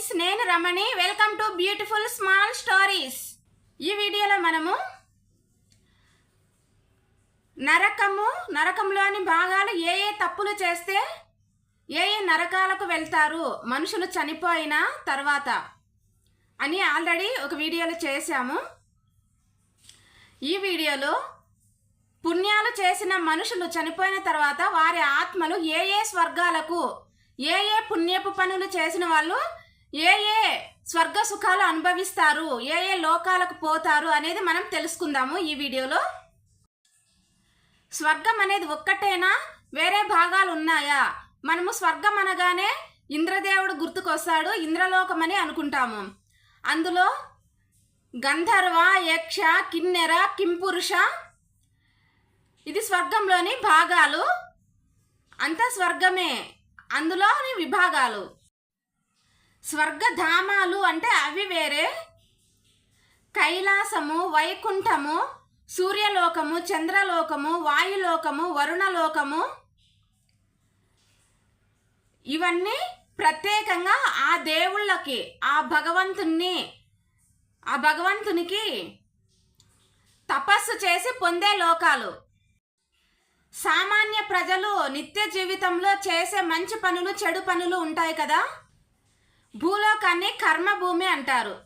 Friends నేను Ramani. Welcome to beautiful small stories. ఈ వీడియోలో మనము నరకము నరకంలోని భాగాలు ఏ ఏ తప్పులు చేస్తే ఏ ఏ నరకాలకు వెళ్తారు మనుషులు చనిపోయిన తర్వాత అని ఆల్రెడీ ఒక వీడియోలో చేశాము. ఈ వీడియోలో పుణ్యాలు చేసిన మనుషులు చనిపోయిన తర్వాత వారి ఆత్మలు ఏ ఏ స్వర్గాలకు ఏ ఏ పుణ్యపు పనులు చేసిన వాళ్ళు ఏ ఏ స్వర్గ సుఖాలు అనుభవిస్తారు ఏ ఏ లోకాలకు పోతారు అనేది మనం తెలుసుకుందాము ఈ వీడియోలో. స్వర్గం అనేది ఒక్కటేనా? వేరే భాగాలు ఉన్నాయా? మనము స్వర్గం అనగానే ఇంద్రదేవుడు గుర్తుకొస్తాడు ఇంద్రలోకం అని అనుకుంటాము. అందులో గంధర్వ యక్ష కిన్నెర కింపురుష ఇది స్వర్గంలోని భాగాలు. అంతా స్వర్గమే అందులోని విభాగాలు. స్వర్గధామాలు అంటే అవి వేరే. కైలాసము వైకుంఠము సూర్యలోకము చంద్రలోకము వాయులోకము వరుణలోకము. ఇవన్నీ ప్రత్యేకంగా ఆ దేవుళ్ళకి ఆ భగవంతుణ్ణి ఆ భగవంతునికి తపస్సు చేసి పొందే లోకాలు. సామాన్య ప్రజలు నిత్య జీవితంలో చేసే మంచి పనులు చెడు పనులు ఉంటాయి కదా. భూలోకాన్ని కర్మభూమి అంటారు.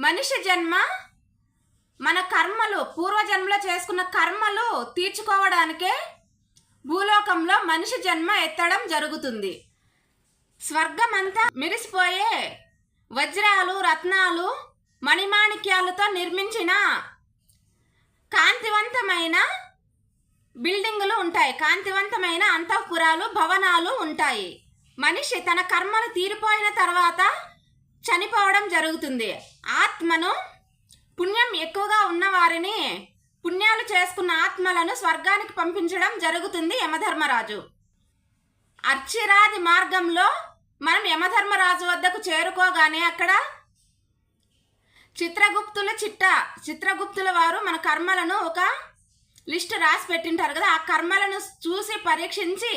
మనిషి జన్మ మన కర్మలు పూర్వజన్మలో చేసుకున్న కర్మలు తీర్చుకోవడానికే భూలోకంలో మనిషి జన్మ ఎత్తడం జరుగుతుంది. స్వర్గం అంతా మెరిసిపోయే వజ్రాలు రత్నాలు మణిమాణిక్యాలతో నిర్మించిన కాంతివంతమైన బిల్డింగులు ఉంటాయి. కాంతివంతమైన అంతఃపురాలు భవనాలు ఉంటాయి. మనిషి తన కర్మలు తీరిపోయిన తర్వాత చనిపోవడం జరుగుతుంది. ఆత్మను పుణ్యం ఎక్కువగా ఉన్నవారిని పుణ్యాలు చేసుకున్న ఆత్మలను స్వర్గానికి పంపించడం జరుగుతుంది యమధర్మరాజు. అర్చిరాది మార్గంలో మనం యమధర్మరాజు వద్దకు చేరుకోగానే అక్కడ చిత్రగుప్తుల చిట్ట చిత్రగుప్తుల వారు మన కర్మలను ఒక లిస్ట్ రాసి పెట్టింటారు కదా ఆ కర్మలను చూసి పరీక్షించి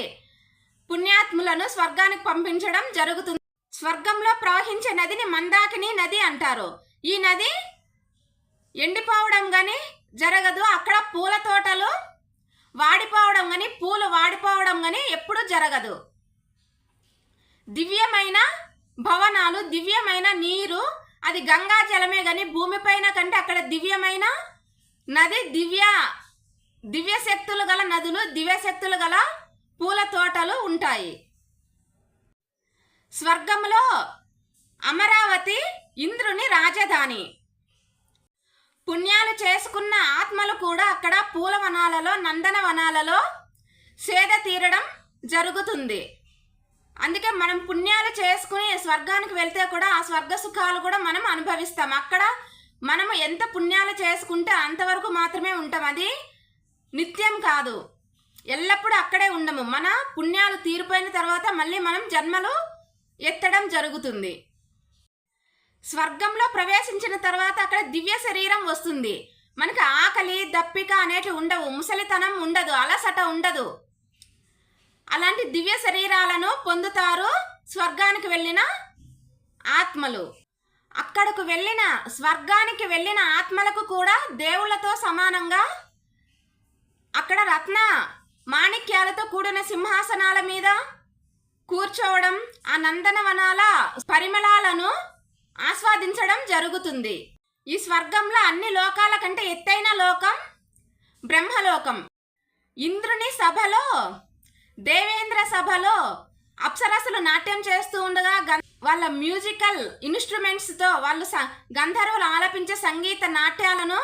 పుణ్యాత్ములను స్వర్గానికి పంపించడం జరుగుతుంది. స్వర్గంలో ప్రవహించే నదిని మందాకిని నది అంటారు. ఈ నది ఎండిపోవడం కానీ జరగదు. అక్కడ పూల తోటలు వాడిపోవడం కానీ పూలు వాడిపోవడం కానీ ఎప్పుడూ జరగదు. దివ్యమైన భవనాలు దివ్యమైన నీరు అది గంగా జలమే కానీ భూమిపైన కంటే అక్కడ దివ్యమైన నది దివ్య దివ్య శక్తులు గల నదులు దివ్య శక్తులు గల పూల తోటలు ఉంటాయి. స్వర్గంలో అమరావతి ఇంద్రుని రాజధాని. పుణ్యాలు చేసుకున్న ఆత్మలు కూడా అక్కడ పూలవనాలలో నందనవనాలలో సేద తీరడం జరుగుతుంది. అందుకే మనం పుణ్యాలు చేసుకుని స్వర్గానికి వెళ్తే కూడా ఆ స్వర్గ సుఖాలు కూడా మనం అనుభవిస్తాం. అక్కడ మనము ఎంత పుణ్యాలు చేసుకుంటే అంతవరకు మాత్రమే ఉంటాం. అది నిత్యం కాదు. ఎల్లప్పుడూ అక్కడే ఉండము. మన పుణ్యాలు తీరిపోయిన తర్వాత మళ్ళీ మనం జన్మలు ఎత్తడం జరుగుతుంది. స్వర్గంలో ప్రవేశించిన తర్వాత అక్కడ దివ్య శరీరం వస్తుంది. మనకి ఆకలి దప్పిక అనేటివి ఉండవు. ముసలితనం ఉండదు. అలసట ఉండదు. అలాంటి దివ్య శరీరాలను పొందుతారు స్వర్గానికి వెళ్ళిన ఆత్మలు. అక్కడకు వెళ్ళిన స్వర్గానికి వెళ్ళిన ఆత్మలకు కూడా దేవుళ్ళతో సమానంగా అక్కడ రత్న మాణిక్యాలతో కూడిన సింహాసనాల మీద కూర్చోవడం ఆ నందనవనాల పరిమళాలను ఆస్వాదించడం జరుగుతుంది. ఈ స్వర్గంలో అన్ని లోకాల కంటే ఎత్తైన లోకం బ్రహ్మలోకం. ఇంద్రుని సభలో దేవేంద్ర సభలో అప్సరసులు నాట్యం చేస్తూ ఉండగా గం- వాళ్ళ మ్యూజికల్ ఇన్స్ట్రుమెంట్స్తో వాళ్ళు స- గంధర్వులు ఆలపించే సంగీత నాట్యాలను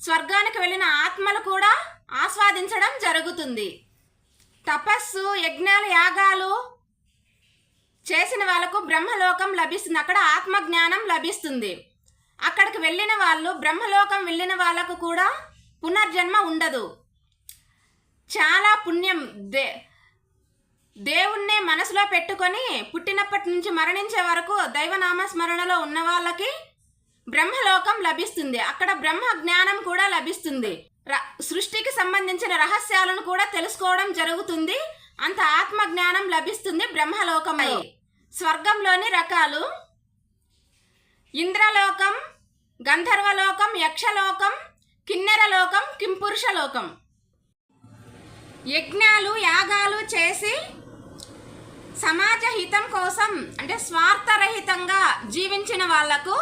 స్వర్గానికి వెళ్ళిన ఆత్మలు కూడా ఆస్వాదించడం జరుగుతుంది. తపస్సు యజ్ఞాలు యాగాలు చేసిన వాళ్ళకు బ్రహ్మలోకం లభిస్తుంది. అక్కడ ఆత్మజ్ఞానం లభిస్తుంది. అక్కడికి వెళ్ళిన వాళ్ళు బ్రహ్మలోకం వెళ్ళిన వాళ్ళకు కూడా పునర్జన్మ ఉండదు. చాలా పుణ్యం. దే దేవుణ్ణి మనసులో పెట్టుకొని పుట్టినప్పటి నుంచి మరణించే వరకు దైవనామస్మరణలో ఉన్న వాళ్ళకి బ్రహ్మలోకం లభిస్తుంది. అక్కడ బ్రహ్మ జ్ఞానం కూడా లభిస్తుంది. సృష్టికి సంబంధించిన రహస్యాలను కూడా తెలుసుకోవడం జరుగుతుంది. అంత ఆత్మ జ్ఞానం లభిస్తుంది బ్రహ్మలోకమై. స్వర్గంలోని రకాలు ఇంద్రలోకం గంధర్వలోకం యక్షలోకం కిన్నెరలోకం కింపురుషలోకం. యజ్ఞాలు యాగాలు చేసి సమాజ హితం కోసం అంటే స్వార్థరహితంగా జీవించిన వాళ్ళకు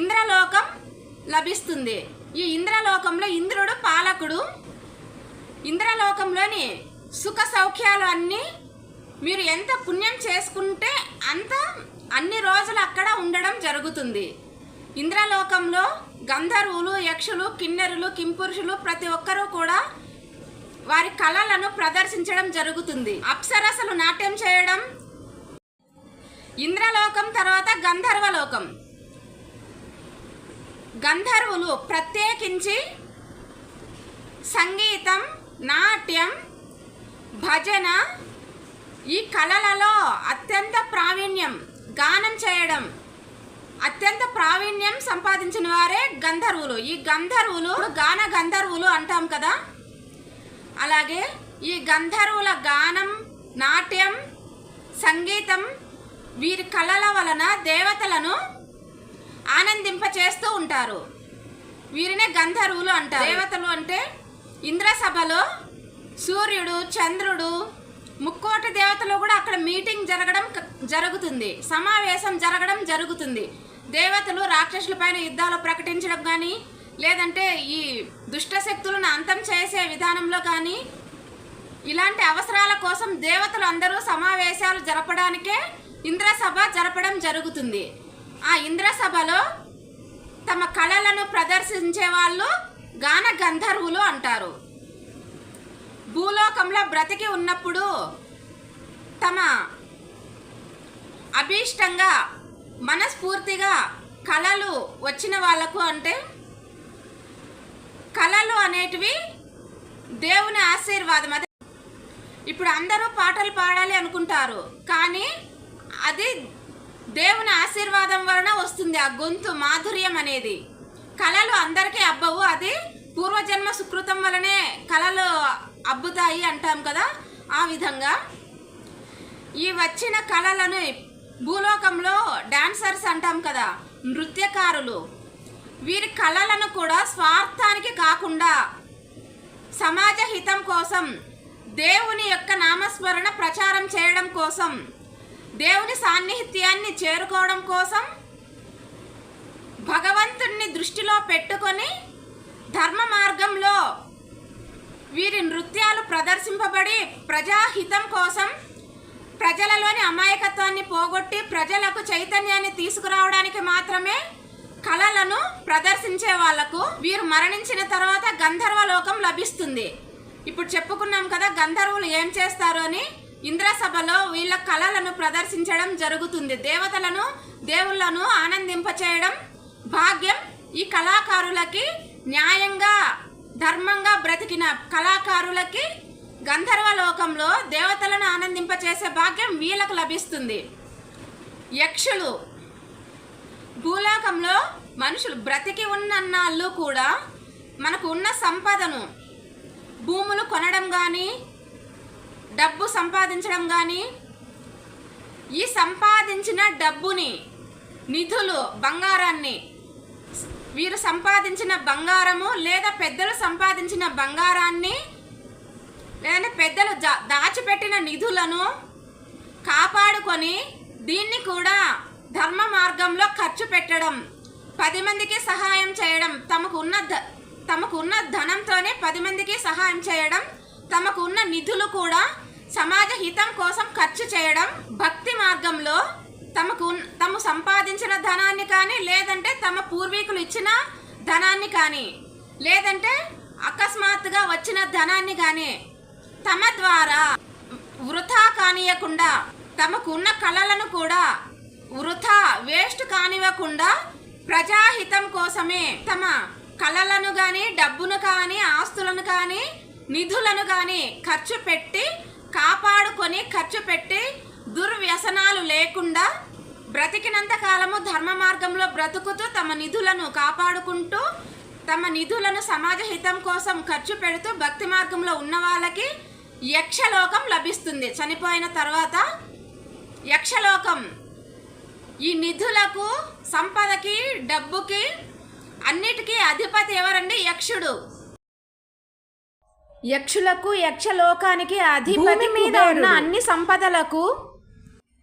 ఇంద్రలోకం లభిస్తుంది. ఈ ఇంద్రలోకంలో ఇంద్రుడు పాలకుడు. ఇంద్రలోకంలోని సుఖ సౌఖ్యాలు అన్నీ మీరు ఎంత పుణ్యం చేసుకుంటే అంత అన్ని రోజులు అక్కడ ఉండడం జరుగుతుంది. ఇంద్రలోకంలో గంధర్వులు యక్షులు కిన్నెరులు కింపురుషులు ప్రతి ఒక్కరూ కూడా వారి కళలను ప్రదర్శించడం జరుగుతుంది. అప్సరసలు నాట్యం చేయడం. ఇంద్రలోకం తర్వాత గంధర్వలోకం. గంధర్వులు ప్రత్యేకించి సంగీతం నాట్యం భజన ఈ కళలలో అత్యంత ప్రావీణ్యం. గానం చేయడం అత్యంత ప్రావీణ్యం సంపాదించిన వారే గంధర్వులు. ఈ గంధర్వులు గాన గంధర్వులు అంటాం కదా. అలాగే ఈ గంధర్వుల గానం నాట్యం సంగీతం వీరి కళల వలన దేవతలను ఆనందింపచేస్తూ ఉంటారు. వీరినే గంధర్వులు అంటారు. దేవతలు అంటే? ఇంద్రసభలో సూర్యుడు చంద్రుడు ముక్కోటి దేవతలు కూడా అక్కడ మీటింగ్ జరగడం జరుగుతుంది. సమావేశం జరగడం జరుగుతుంది. దేవతలు రాక్షసుల పైన యుద్ధాలు ప్రకటించడం కానీ లేదంటే ఈ దుష్ట శక్తులను అంతం చేసే విధానంలో కానీ ఇలాంటి అవసరాల కోసం దేవతలు అందరూ సమావేశాలు జరపడానికే ఇంద్రసభ జరపడం జరుగుతుంది. ఆ ఇంద్రసభలో తమ కళలను ప్రదర్శించే వాళ్ళు గాన గంధర్వులు అంటారు. భూలోకంలో బ్రతికి ఉన్నప్పుడు తమ అభీష్టంగా మనస్ఫూర్తిగా కళలు వచ్చిన వాళ్ళకు అంటే కళలు అనేటివి దేవుని ఆశీర్వాదం. అదే ఇప్పుడు అందరూ పాటలు పాడాలి అనుకుంటారు. కానీ అది దేవుని ఆశీర్వాదం వలన వస్తుంది ఆ గొంతు మాధుర్యం అనేది. కళలు అందరికీ అబ్బవు అది పూర్వజన్మ సుకృతం వలనే కళలు అబ్బుతాయి అంటాం కదా ఆ విధంగా. ఈ వచ్చిన కళలను భూలోకంలో డాన్సర్స్ అంటాం కదా నృత్యకారులు. వీరి కళలను కూడా స్వార్థానికి కాకుండా సమాజ హితం కోసం దేవుని యొక్క నామస్మరణ ప్రచారం చేయడం కోసం దేవుని సాన్నిహిత్యాన్ని చేరుకోవడం కోసం భగవంతుణ్ణి దృష్టిలో పెట్టుకొని ధర్మ మార్గంలో వీరి నృత్యాలు ప్రదర్శింపబడి ప్రజాహితం కోసం ప్రజలలోని అమాయకత్వాన్ని పోగొట్టి ప్రజలకు చైతన్యాన్ని తీసుకురావడానికి మాత్రమే కళలను ప్రదర్శించే వాళ్ళకు వీరు మరణించిన తర్వాత గంధర్వ లోకం లభిస్తుంది. ఇప్పుడు చెప్పుకున్నాం కదా గంధర్వులు ఏం చేస్తారు అని? ఇంద్రసభలో వీళ్ళ కళలను ప్రదర్శించడం జరుగుతుంది. దేవతలను దేవుళ్ళను ఆనందింపచేయడం భాగ్యం. ఈ కళాకారులకి న్యాయంగా ధర్మంగా బ్రతికిన కళాకారులకి గంధర్వ లోకంలో దేవతలను ఆనందింపచేసే భాగ్యం వీళ్ళకు లభిస్తుంది. యక్షులు. భూలోకంలో మనుషులు బ్రతికి ఉన్నన్నాళ్ళు కూడా మనకు ఉన్న సంపదను భూములు కొనడం కానీ డబ్బు సంపాదించడం కానీ ఈ సంపాదించిన డబ్బుని నిధులు బంగారాన్ని వీరు సంపాదించిన బంగారము లేదా పెద్దలు సంపాదించిన బంగారాన్ని లేదంటే పెద్దలు దాచిపెట్టిన నిధులను కాపాడుకొని దీన్ని కూడా ధర్మ మార్గంలో ఖర్చు పెట్టడం పది మందికి సహాయం చేయడం తమకు ఉన్న తమకు ఉన్న ధనంతోనే పది మందికి సహాయం చేయడం తమకు ఉన్న నిధులు కూడా సమాజ హితం కోసం ఖర్చు చేయడం భక్తి మార్గంలో తమకు తమ సంపాదించిన ధనాన్ని కానీ లేదంటే తమ పూర్వీకులు ఇచ్చిన ధనాన్ని కానీ లేదంటే అకస్మాత్తుగా వచ్చిన ధనాన్ని కానీ తమ ద్వారా వృథా కానియకుండా తమకు ఉన్న కళలను కూడా వృథా వేస్ట్ కానివ్వకుండా ప్రజాహితం కోసమే తమ కళలను కానీ డబ్బును కానీ ఆస్తులను కానీ నిధులను కానీ ఖర్చు పెట్టి కాపాడుకొని ఖర్చు పెట్టి దుర్వ్యసనాలు లేకుండా బ్రతికినంత కాలము ధర్మ మార్గంలో బ్రతుకుతూ తమ నిధులను కాపాడుకుంటూ తమ నిధులను సమాజ హితం కోసం ఖర్చు పెడుతూ భక్తి మార్గంలో ఉన్న వాళ్ళకి యక్షలోకం లభిస్తుంది. చనిపోయిన తర్వాత యక్షలోకం. ఈ నిధులకు సంపదకి డబ్బుకి అన్నిటికీ అధిపతి ఎవరండి? యక్షుడు. యక్షులకు యక్షలోకానికి అధిపతి మీద ఉన్న అన్ని సంపదలకు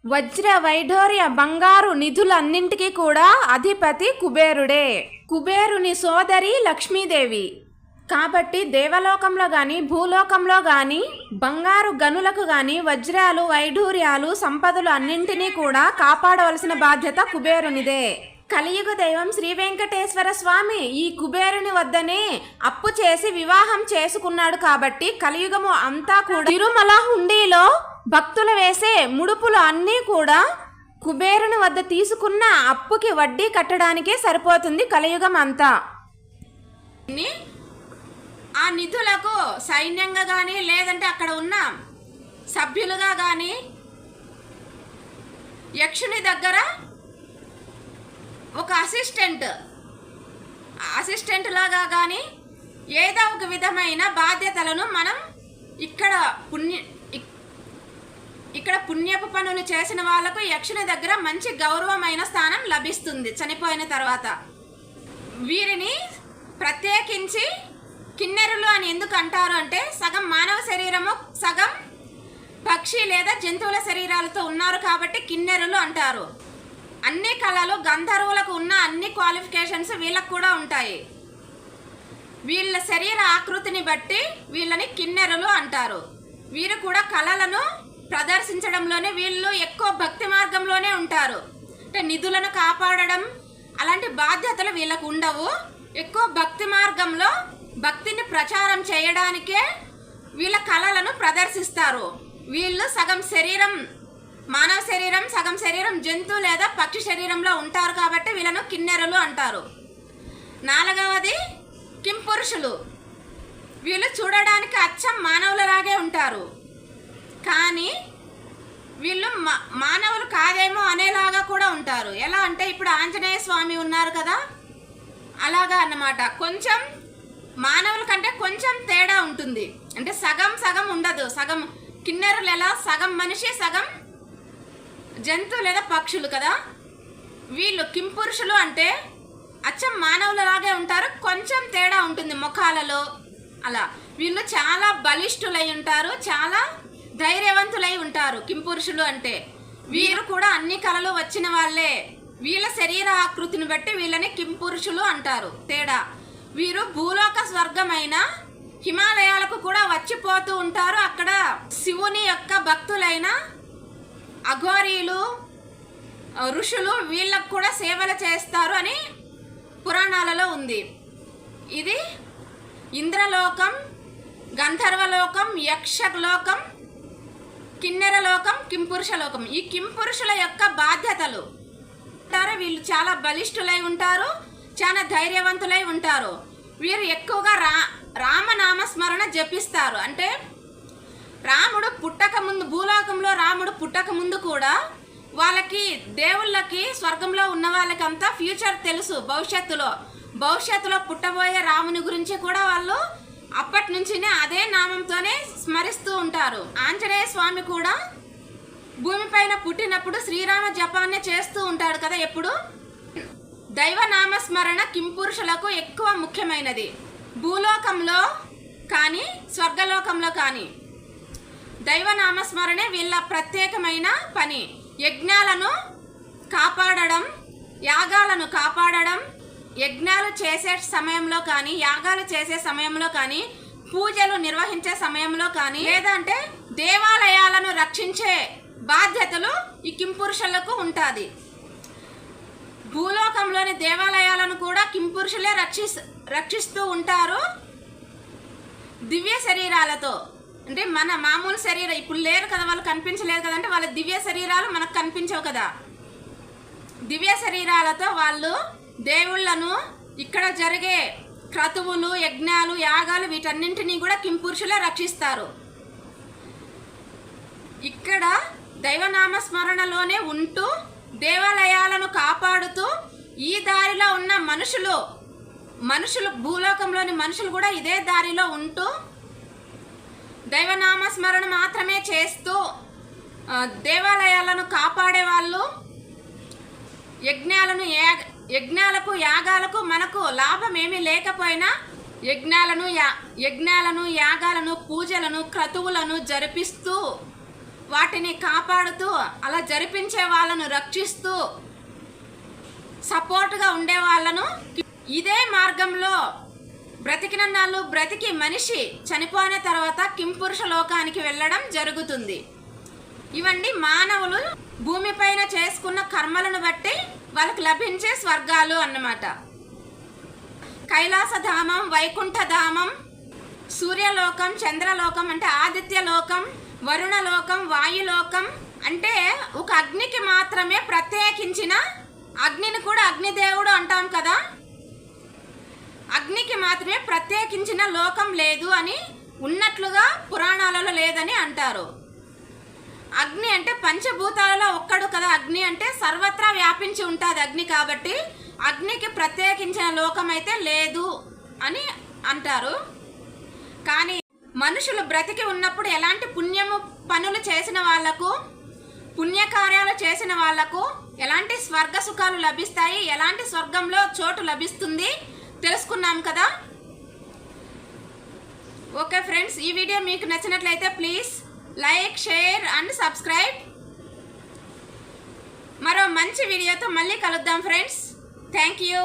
వజ్ర వైఢూర్య బంగారు నిధులన్నింటికీ కూడా అధిపతి కుబేరుడే. కుబేరుని సోదరి లక్ష్మీదేవి. కాబట్టి దేవలోకంలో గాని భూలోకంలో గాని బంగారు గనులకు గాని వజ్రాలు వైఢూర్యాలు సంపదలు అన్నింటినీ కూడా కాపాడవలసిన బాధ్యత కుబేరునిదే. కలియుగ దైవం శ్రీ వెంకటేశ్వర స్వామి ఈ కుబేరుని వద్దనే అప్పు చేసి వివాహం చేసుకున్నాడు కాబట్టి కలియుగము అంతా కూడా తిరుమల హుండీలో భక్తులు వేసే ముడుపులు అన్నీ కూడా కుబేరుని వద్ద తీసుకున్న అప్పుకి వడ్డీ కట్టడానికే సరిపోతుంది కలియుగం అంతా. ఆ నిధులకు సైన్యంగా కానీ లేదంటే అక్కడ ఉన్న సభ్యులుగా కానీ యక్షుని దగ్గర ఒక అసిస్టెంట్ అసిస్టెంట్ లాగా కానీ ఏదో ఒక విధమైన బాధ్యతలను మనం ఇక్కడ పుణ్య ఇక్కడ పుణ్యపు పనులు చేసిన వాళ్ళకు యక్షుని దగ్గర మంచి గౌరవమైన స్థానం లభిస్తుంది చనిపోయిన తర్వాత. వీరిని ప్రత్యేకించి కిన్నెరులు అని ఎందుకు అంటారు అంటే సగం మానవ శరీరము సగం పక్షి లేదా జంతువుల శరీరాలతో ఉన్నారు కాబట్టి కిన్నెరులు అంటారు. అన్ని కళలు గంధర్వులకు ఉన్న అన్ని క్వాలిఫికేషన్స్ వీళ్ళకు కూడా ఉంటాయి. వీళ్ళ శరీర ఆకృతిని బట్టి వీళ్ళని కిన్నెరలు అంటారు. వీరు కూడా కళలను ప్రదర్శించడంలోనే వీళ్ళు ఎక్కువ భక్తి మార్గంలోనే ఉంటారు. అంటే నిధులను కాపాడడం అలాంటి బాధ్యతలు వీళ్ళకు ఉండవు. ఎక్కువ భక్తి మార్గంలో భక్తిని ప్రచారం చేయడానికే వీళ్ళ కళలను ప్రదర్శిస్తారు. వీళ్ళు సగం శరీరం మానవ శరీరం సగం శరీరం జంతు లేదా పక్షి శరీరంలో ఉంటారు కాబట్టి వీళ్ళను కిన్నెరలు అంటారు. నాలుగవది కింపురుషులు. వీళ్ళు చూడడానికి అచ్చం మానవులలాగే ఉంటారు. కానీ వీళ్ళు మా- మానవులు కాదేమో అనేలాగా కూడా ఉంటారు. ఎలా అంటే ఇప్పుడు ఆంజనేయ స్వామి ఉన్నారు కదా? అలాగా అన్నమాట. కొంచెం మానవుల కంటే కొంచెం తేడా ఉంటుంది. అంటే సగం సగం ఉండదు. సగం కిన్నెరులు ఎలా? సగం మనిషి సగం జంతువు లేదా పక్షులు కదా? వీళ్ళు కింపురుషులు అంటే అచ్చం మానవులలాగే ఉంటారు కొంచెం తేడా ఉంటుంది ముఖాలలో. అలా వీళ్ళు చాలా బలిష్ఠులై ఉంటారు చాలా ధైర్యవంతులై ఉంటారు కింపురుషులు అంటే. వీరు కూడా అన్ని కళలు వచ్చిన వాళ్ళే. వీళ్ళ శరీర ఆకృతిని బట్టి వీళ్ళని కింపురుషులు అంటారు. తేడా వీరు భూలోక స్వర్గమైన హిమాలయాలకు కూడా వచ్చిపోతూ ఉంటారు. అక్కడ శివుని యొక్క భక్తులైన అఘోరీలు ఋషులు వీళ్ళకు కూడా సేవలు చేస్తారు అని పురాణాలలో ఉంది. ఇది ఇంద్రలోకం గంధర్వలోకం యక్షలోకం కిన్నెరలోకం కింపురుషలోకం. ఈ కింపురుషుల యొక్క బాధ్యతలు. ఉంటారు వీళ్ళు చాలా బలిష్ఠులై ఉంటారు చాలా ధైర్యవంతులై ఉంటారు. వీరు ఎక్కువగా రా రామనామ స్మరణ జపిస్తారు. అంటే రాముడు పుట్టక ముందు భూలోకంలో రాముడు పుట్టక ముందు కూడా వాళ్ళకి దేవుళ్ళకి స్వర్గంలో ఉన్న వాళ్ళకంతా ఫ్యూచర్ తెలుసు భవిష్యత్తులో. భవిష్యత్తులో పుట్టబోయే రాముని గురించి కూడా వాళ్ళు అప్పటి నుంచినే అదే నామంతోనే స్మరిస్తూ ఉంటారు. ఆంజనేయ స్వామి కూడా భూమిపైన పుట్టినప్పుడు శ్రీరామ జపాన్ని చేస్తూ ఉంటాడు కదా ఎప్పుడు? దైవ నామస్మరణ కింపురుషులకు ఎక్కువ ముఖ్యమైనది. భూలోకంలో కానీ స్వర్గలోకంలో కానీ. దైవనామస్మరణే వీళ్ళ ప్రత్యేకమైన పని. యజ్ఞాలను కాపాడడం యాగాలను కాపాడడం యజ్ఞాలు చేసే సమయంలో కానీ యాగాలు చేసే సమయంలో కానీ పూజలు నిర్వహించే సమయంలో కానీ లేదంటే దేవాలయాలను రక్షించే బాధ్యతలు ఈ కింపురుషులకు ఉంటుంది. భూలోకంలోని దేవాలయాలను కూడా కింపురుషులే రక్షి రక్షిస్తూ ఉంటారు. దివ్య శరీరాలతో. అంటే మన మామూలు శరీరం ఇప్పుడు లేరు కదా వాళ్ళు కనిపించలేదు కదా అంటే వాళ్ళ దివ్య శరీరాలు మనకు కనిపించవు కదా. దివ్య శరీరాలతో వాళ్ళు దేవుళ్ళను ఇక్కడ జరిగే క్రతువులు యజ్ఞాలు యాగాలు వీటన్నింటినీ కూడా కింపురుషులే రక్షిస్తారు. ఇక్కడ దైవనామ స్మరణలోనే ఉంటూ దేవాలయాలను కాపాడుతూ ఈ దారిలో ఉన్న మనుషులు మనుషులు భూలోకంలోని మనుషులు కూడా ఇదే దారిలో ఉంటూ దైవనామస్మరణ మాత్రమే చేస్తూ దేవాలయాలను కాపాడే వాళ్ళు యజ్ఞాలను యాగ యజ్ఞాలకు యాగాలకు మనకు లాభం ఏమీ లేకపోయినా యజ్ఞాలను యా యజ్ఞాలను యాగాలను పూజలను క్రతువులను జరిపిస్తూ వాటిని కాపాడుతూ అలా జరిపించే వాళ్ళను రక్షిస్తూ సపోర్ట్గా ఉండే వాళ్ళను ఇదే మార్గంలో బ్రతికినన్నాళ్ళు బ్రతికి మనిషి చనిపోయిన తర్వాత కింపురుష లోకానికి వెళ్ళడం జరుగుతుంది. ఇవన్నీ మానవులు భూమిపైన చేసుకున్న కర్మలను బట్టి వాళ్ళకి లభించే స్వర్గాలు అన్నమాట. కైలాసధామం వైకుంఠధామం సూర్యలోకం చంద్రలోకం అంటే ఆదిత్యలోకం వరుణలోకం వాయులోకం అంటే ఒక అగ్నికి మాత్రమే ప్రత్యేకించిన అగ్నిని కూడా అగ్నిదేవుడు అంటాం కదా. అగ్నికి మాత్రమే ప్రత్యేకించిన లోకం లేదు అని ఉన్నట్లుగా పురాణాలలో లేదని అంటారు. అగ్ని అంటే పంచభూతాలలో ఒక్కడు కదా. అగ్ని అంటే సర్వత్రా వ్యాపించి ఉంటుంది అగ్ని కాబట్టి అగ్నికి ప్రత్యేకించిన లోకం అయితే లేదు అని అంటారు. కానీ మనుషులు బ్రతికి ఉన్నప్పుడు ఎలాంటి పుణ్యము పనులు చేసిన వాళ్ళకు పుణ్యకార్యాలు చేసిన వాళ్ళకు ఎలాంటి స్వర్గ సుఖాలు లభిస్తాయి? ఎలాంటి స్వర్గంలో చోటు లభిస్తుంది? తెలుసుకున్నాం కదా? ఓకే ఫ్రెండ్స్ ఈ వీడియో మీకు నచ్చినట్లయితే please like share and subscribe. మరో మంచి వీడియోతో మళ్ళీ కలుద్దాం ఫ్రెండ్స్. Thank you.